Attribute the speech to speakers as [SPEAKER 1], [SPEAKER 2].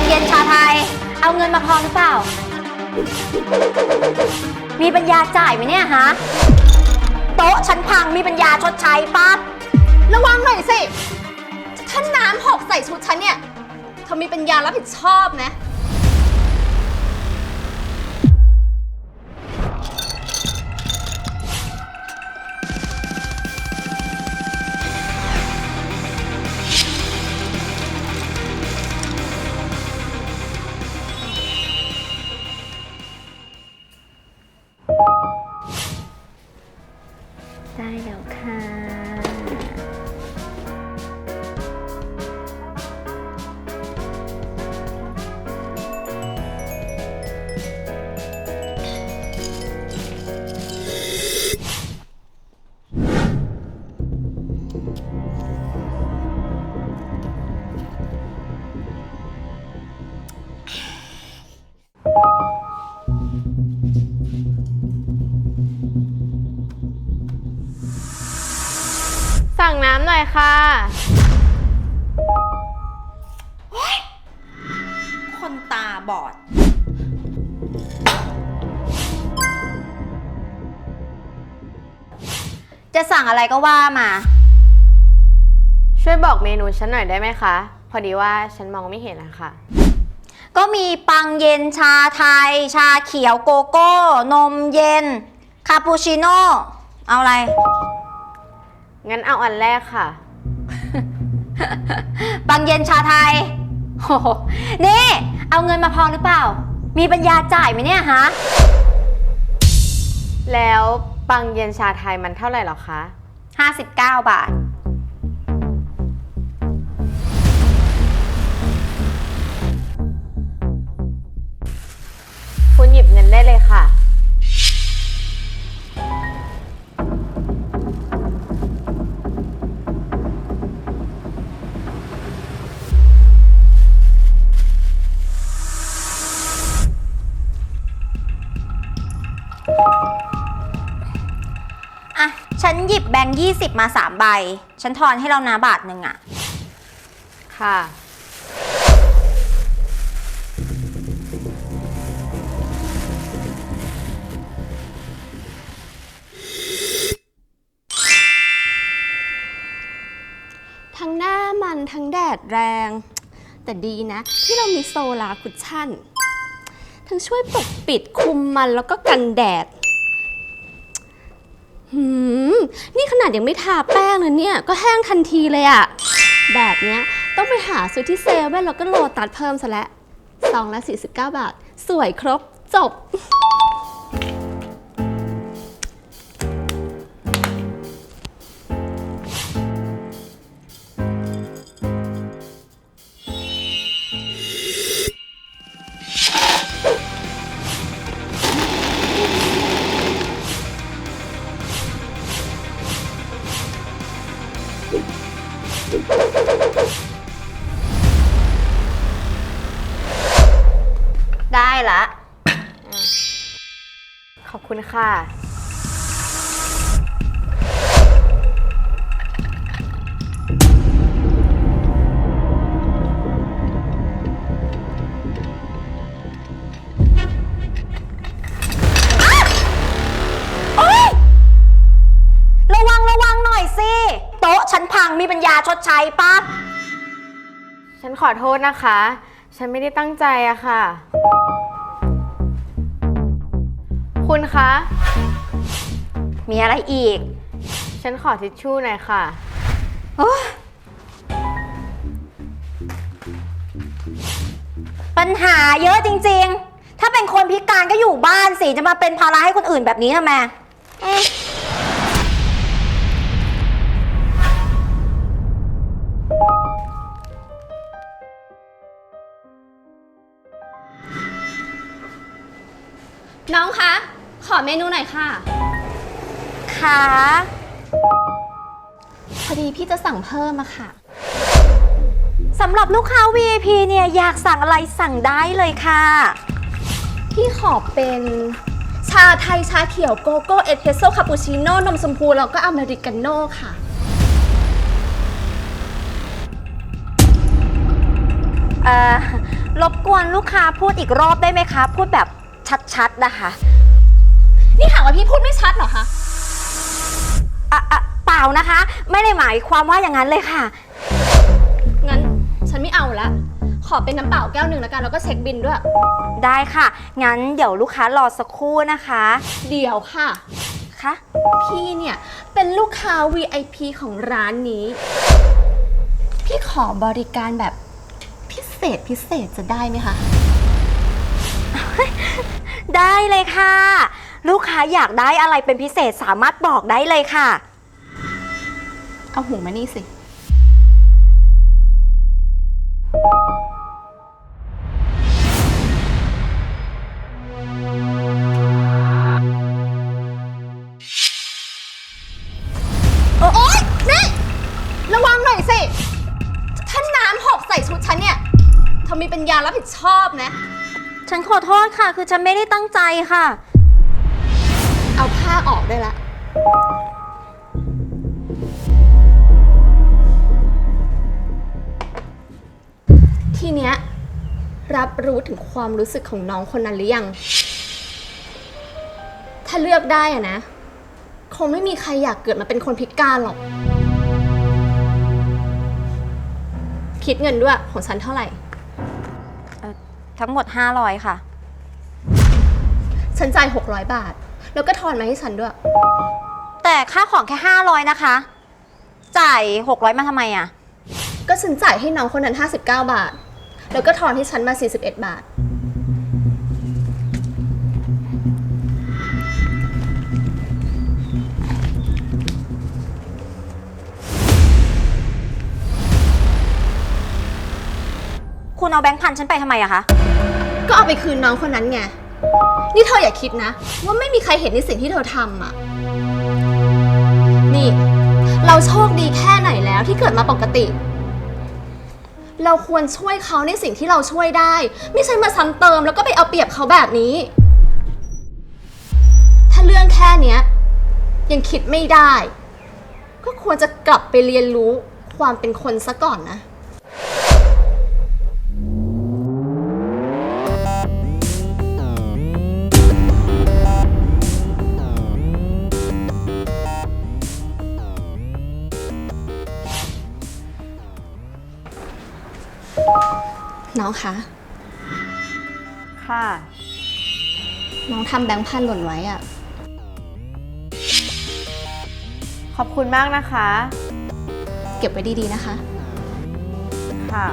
[SPEAKER 1] งเย็นชาไทย เอาเงินมาพอหรือเปล่า มีปัญญาจ่ายไหมเนี่ยฮะ โต๊ะฉันพังมีปัญญาชดใช้ปั๊บ
[SPEAKER 2] ระวังหน่อยสิ ถ้าน้ำหกใส่ชุดฉันเนี่ยเธอมีปัญญารับผิดชอบนะ
[SPEAKER 3] สั่งน้ำหน่อยค่ะ
[SPEAKER 1] คนตาบอด จะสั่งอะไรก็ว่ามา
[SPEAKER 3] ช่วยบอกเมนูฉันหน่อยได้ไหมคะ พอดีว่าฉันมองไม่เห็นนะคะ
[SPEAKER 1] ก็มีปังเย็นชาไทย ชาเขียวโกโก้ นมเย็น คาปูชิโน่ เอาอะไร
[SPEAKER 3] งั้นเอาอันแรกค่ะ
[SPEAKER 1] ปังเย็นชาไทยโอ้โหนี่ เอาเงินมาพอหรือเปล่า มีปัญญาจ่ายไหมเนี่ยฮะ
[SPEAKER 3] แล้วปังเย็นชาไทยมันเท่าไหร่หรอคะ
[SPEAKER 1] 59 บาท
[SPEAKER 3] ได้เลยค่ะ
[SPEAKER 1] อะ ฉันหยิบแบงค์20มา3ใบ ฉันทอนให้เรานะบาทหนึ่งอะ
[SPEAKER 3] ค่ะ
[SPEAKER 2] ทั้งหน้ามันทั้งแดดแรง แต่ดีนะ ที่เรามีโซลาร์คุชชั่น ทั้งช่วยปกปิดคุมมันแล้วก็กันแดดหืมนี่ขนาดยังไม่ทาแป้งเลยเนี่ย ก็แห้งทันทีเลยอะแบบเนี้ยต้องไปหาซื้อที่เซเว่นแล้วก็โลตัดเพิ่มซะแล้วซองละ49 บาท สวยครบจบ
[SPEAKER 1] ได้ละ
[SPEAKER 3] ขอบคุณค่ะ
[SPEAKER 1] ฉัน
[SPEAKER 3] ขอโทษนะคะ ฉันไม่ได้ตั้งใจอะค่ะ คุณคะ
[SPEAKER 1] มีอะไรอีก
[SPEAKER 3] ฉันขอทิชชู่หน่อยค่ะ
[SPEAKER 1] โอ๊ยปัญหาเยอะจริง ๆ ถ้าเป็นคนพิการก็อยู่บ้านสิ จะมาเป็นภาระให้คนอื่นแบบนี้ทำไมเอ๊ะ
[SPEAKER 2] น้องคะ ขอเมนูหน่อยค่ะ
[SPEAKER 1] ขา
[SPEAKER 2] พอดีพี่จะสั่งเพิ่มอะค่ะ
[SPEAKER 1] สำหรับลูกค้า VIP เนี่ยอยากสั่งอะไรสั่งได้เลยค่ะ
[SPEAKER 2] พี่ขอเป็นชาไทยชาเขียวโกโก้เอสเพรสโซ่คาปูชิโน่นมชมพูแล้วก็อเมริกาโน่ค่ะ
[SPEAKER 1] เอ่อ รบกวนลูกค้าพูดอีกรอบได้ไหมคะ พูดแบบ ชัดๆนะคะ
[SPEAKER 2] นี่หาว่าพี่พูดไม่ชัดเหรอคะ
[SPEAKER 1] อะอะเปล่านะคะ ไม่ได้หมายความว่าอย่างนั้นเลยค่ะ
[SPEAKER 2] งั้นฉันไม่เอาละ ขอเป็นน้ำเปล่าแก้วหนึ่งแล้วกัน แล้วก็เช็คบินด้วย
[SPEAKER 1] ได้ค่ะ งั้นเดี๋ยวลูกค้ารอสักครู่นะคะ
[SPEAKER 2] เดี๋ยวค่ะ
[SPEAKER 1] ค่ะ
[SPEAKER 2] พี่เนี่ย เป็นลูกค้า VIP ของร้านนี้ พี่ขอบริการแบบพิเศษพิเศษจะได้ไหมคะ
[SPEAKER 1] ได้เลยค่ะ ลูกค้าอยากได้อะไรเป็นพิเศษสามารถบอกได้เลยค่ะ
[SPEAKER 2] เอาหูมานี่สิโฉั
[SPEAKER 1] นขอโทษค่ะ คือฉันไม่ได้ตั้งใจค่ะ
[SPEAKER 2] เอาผ้าออกได้ละ ทีเนี้ยรับรู้ถึงความรู้สึกของน้องคนนั้นหรือยัง ถ้าเลือกได้อะนะ คงไม่มีใครอยากเกิดมาเป็นคนพิการหรอก คิดเงินด้วยของฉันเท่าไหร่
[SPEAKER 1] ทั้งหมด 500 ค่ะ
[SPEAKER 2] ฉันจ่าย600 บาท แล้วก็ทอนมาให้ฉันด้วย
[SPEAKER 1] แต่ค่าของแค่ 500 นะคะ จ่าย 600 มาทำไมอะ
[SPEAKER 2] ก็ฉันจ่ายให้น้องคนนั้น 59 บาท แล้วก็ทอนให้ฉันมา 41 บาท
[SPEAKER 1] คุณเอาแบงค์พันฉันไปทำไมอะคะ
[SPEAKER 2] ก็เอาไปคืนน้องคนนั้นไง นี่เธออย่าคิดนะ ว่าไม่มีใครเห็นในสิ่งที่เธอทำอะ นี่ เราโชคดีแค่ไหนแล้วที่เกิดมาปกติ เราควรช่วยเขาในสิ่งที่เราช่วยได้ ไม่ใช่มาซ้ำเติมแล้วก็ไปเอาเปรียบเขาแบบนี้ ถ้าเรื่องแค่เนี้ย ยังคิดไม่ได้ ก็ควรจะกลับไปเรียนรู้ความเป็นคนซะก่อนนะ น้องคะ
[SPEAKER 3] ค่ะ
[SPEAKER 2] น้องทำแบงค์พันหล่นไว้อะ
[SPEAKER 3] ขอบคุณมากนะคะ
[SPEAKER 2] เก็บไว้ดีๆนะคะ
[SPEAKER 3] ค่ะ